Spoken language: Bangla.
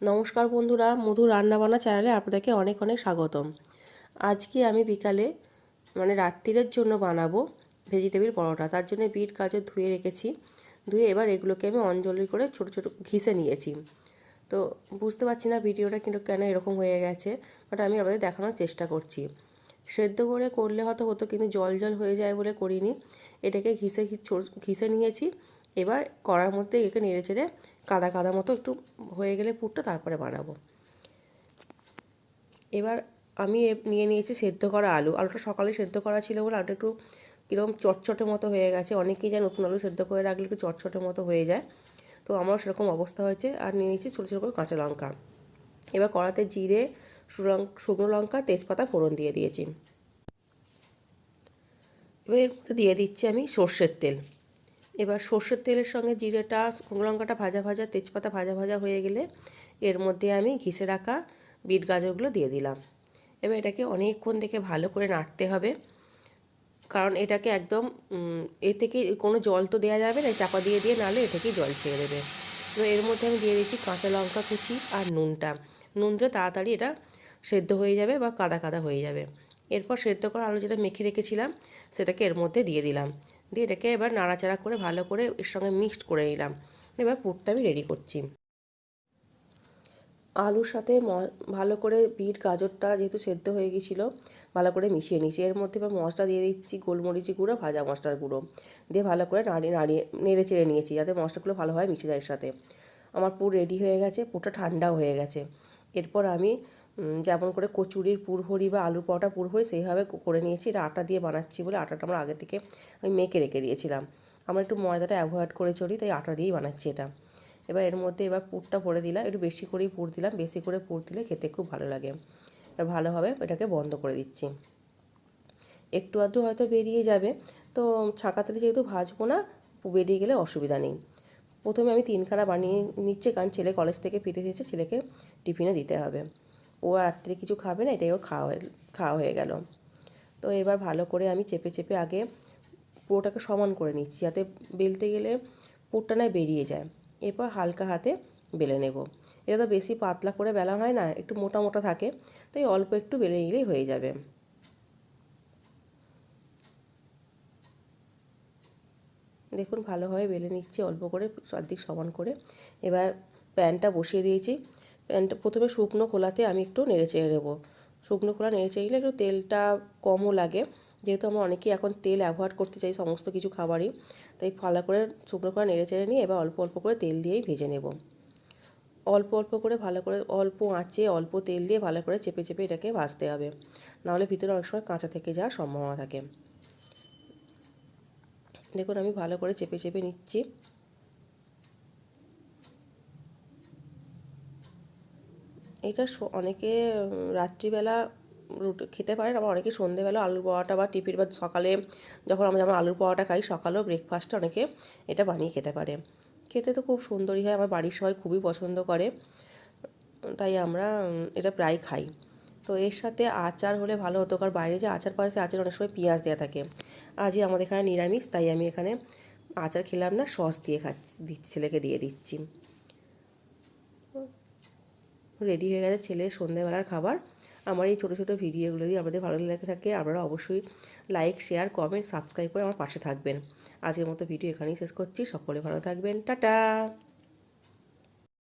নমস্কার বন্ধুরা, মধু রান্নাবান্না চ্যানেলে আপনাদেরকে অনেক অনেক স্বাগতম। আজকে আমি বিকালে মানে রাত্রিরের জন্য বানাবো ভেজিটেবিল পরোটা। তার জন্য বিট, গাজর ধুয়ে রেখেছি। ধুয়ে এবার এগুলোকে আমি অঞ্জলি করে ছোট ছোট ঘিসে নিয়েছি। তো বুঝতে পারছি না ভিডিওটা কিন্তু কেন এরকম হয়ে গেছে বাট আমি আপনাদের দেখানোর চেষ্টা করছি। সেদ্ধ করে করলে হয়তো হতো, কিন্তু জল জল হয়ে যায় বলে করিনি। এটাকে ঘিসে ঘিসে নিয়েছি। এবার কড়ার মধ্যে একে নেড়ে চেড়ে কাদা কাদা মতো একটু হয়ে গেলে পুরটা তারপরে বানাবো। এবার আমি নিয়ে নিয়েছি সেদ্ধ করা আলু। আলুটা সকালে সেদ্ধ করা ছিল বলে আলুটা একটু কীরকম চটচটে মতো হয়ে গেছে। অনেকেই যায় নতুন আলু সেদ্ধ করে রাখলে একটু চটচটে মতো হয়ে যায়। তো আমারও সেরকম অবস্থা হয়েছে। আর নিয়ে নিয়েছি ছোটো ছোটো করে কাঁচা লঙ্কা। এবার কড়াতে জিরে শুকনো লঙ্কা, তেজপাতা, ফোড়ন দিয়ে দিয়েছি। এবার এর মধ্যে দিয়ে দিচ্ছি আমি সর্ষের তেল। এবার সর্ষের তেলের সঙ্গে জিরেটা শুকনো লঙ্কাটা ভাজা ভাজা, তেজপাতা ভাজা ভাজা হয়ে গেলে এর মধ্যে আমি ঘিসে রাখা বিট গাজরগুলো দিয়ে দিলাম। এবার এটাকে অনেকক্ষণ থেকে ভালো করে নাড়তে হবে। কারণ এটাকে একদম এ থেকে কোনো জল তো দেওয়া যাবে না, চাপা দিয়ে দিয়ে নাড়লে এ থেকেই জল ছেড়ে দেবে। এবার এর মধ্যে আমি দিয়ে দিচ্ছি কাঁচা লঙ্কা কুচি আর নুনটা। নুনটা তাড়াতাড়ি এটা সেদ্ধ হয়ে যাবে বা কাদা কাদা হয়ে যাবে। এরপর সেদ্ধ করা আলু যেটা মেখে রেখেছিলাম, সেটাকে এর মধ্যে দিয়ে দিলাম। দিয়ে এটাকে এবার নাড়াচাড়া করে ভালো করে এর সঙ্গে মিক্সড করে নিলাম। এবার পুরটা আমি রেডি করছি। আলুর সাথে ভালো করে বিট, গাজরটা যেহেতু সেদ্ধ হয়ে গিয়েছিল ভালো করে মিশিয়ে নিয়েছি। এর মধ্যে এবার মশলা দিয়ে দিচ্ছি গোলমরিচি গুঁড়ো, ভাজা মশলার গুঁড়ো। দিয়ে ভালো করে নাড়িয়ে নাড়িয়ে, নেড়ে চেড়ে নিয়েছি যাতে মশলাগুলো ভালোভাবে মিশে যায় এর সাথে। আমার পুর রেডি হয়ে গেছে, পুরটা ঠান্ডাও হয়ে গেছে। এরপর আমি যেমন করে কচুরির পুরভরি বা আলুর পরোটা পুরভরি সেইভাবে করে নিয়েছি। এটা আটা দিয়ে বানাচ্ছি বলে আটাটা আমরা আগে থেকে আমি মেখে রেখে দিয়েছিলাম। আমরা একটু ময়দাটা অ্যাভয়েড করে চলি, তাই আটা দিয়েই বানাচ্ছি এটা। এবার এর মধ্যে এবার পুরটা ভরে দিলাম, একটু বেশি করেই পুর দিলাম, বেশি করে পুর দিলে খেতে খুব ভালো লাগে। এবার ভালোভাবে এটাকে বন্ধ করে দিচ্ছি। একটু আধটু হয়তো বেরিয়ে যাবে, তো ছাঁকাতে যেহেতু ভাজবো না, বেরিয়ে গেলে অসুবিধা নেই। প্রথমে আমি তিনখানা বানিয়ে নিচ্ছি, কারণ ছেলে কলেজ থেকে ফিরে এসেছে, ছেলেকে টিফিনে দিতে হবে। ও রাত্রে কিছু খাবে না, এটাই ওর খাওয়া খাওয়া হয়ে গেল। তো এবার ভালো করে আমি চেপে চেপে আগে পুরোটাকে সমান করে নিচ্ছি, যাতে বেলতে গেলে পুরটা নয় বেরিয়ে যায়। এরপর হালকা হাতে বেলে নেব। এটা তো বেশি পাতলা করে বেলা হয় না, একটু মোটা মোটা থাকে, তাই অল্প একটু বেলে নিলেই হয়ে যাবে। দেখুন, ভালোভাবে বেলে নিচ্ছি, অল্প করে চারদিক সমান করে। এবার প্যানটা বসিয়ে দিয়েছি। প্রথমে শুকনো খোলাতে আমি একটু নেড়ে চেড়ে দেবো শুকনো খোলা নেড়ে চেড়ে একটু তেলটা কমও লাগে। যেহেতু আমরা অনেকেই এখন তেল অ্যাভয়েড করতে চাই সমস্ত কিছু খাবারই, তাই ভালো করে শুকনো খোলা নেড়ে চেড়ে নিয়ে এবার অল্প অল্প করে তেল দিয়েই ভেজে নেব। অল্প অল্প করে ভালো করে, অল্প আঁচে অল্প তেল দিয়ে ভালো করে চেপে চেপে এটাকে ভাজতে হবে। নাহলে ভিতরে অনেক সময় কাঁচা থেকে যাওয়ার সম্ভাবনা থাকে। দেখুন আমি ভালো করে চেপে চেপে নিচ্ছি। এটা অনেকে রাত্রিবেলা রুটি, খেতে পারেন। আবার অনেকে সন্ধেবেলা আলুর পরোটা বা টিফিন বা সকালে যখন আমরা যেমন আলুর পরোটা খাই, সকালেও ব্রেকফাস্টে অনেকে এটা বানিয়ে খেতে পারে। খেতে তো খুব সুন্দরই হয়, আমার বাড়ির সবাই খুবই পছন্দ করে। তাই আমরা এটা প্রায় খাই। তো এর সাথে আচার হলে ভালো হতো, কারণ বাইরে যে আচার পাওয়া যায় আচার অনেক সময় পেঁয়াজ দেওয়া থাকে। আজই আমাদের এখানে নিরামিষ, তাই আমি এখানে আচার খেলাম না, সস দিয়ে খাচ্ছি ছেলেকে দিয়ে দিচ্ছি। রেডি হয়ে গেছে ছেলের সন্ধ্যেবেলার খাবার। আমার এই ছোটো ছোটো ভিডিওগুলো যদি আপনাদের ভালো লেগে থাকে, আপনারা অবশ্যই লাইক শেয়ার কমেন্ট সাবস্ক্রাইব করে আমার পাশে থাকবেন। আজকের মতো ভিডিও এখানেই শেষ করছি। সকলে ভালো থাকবেন। টাটা!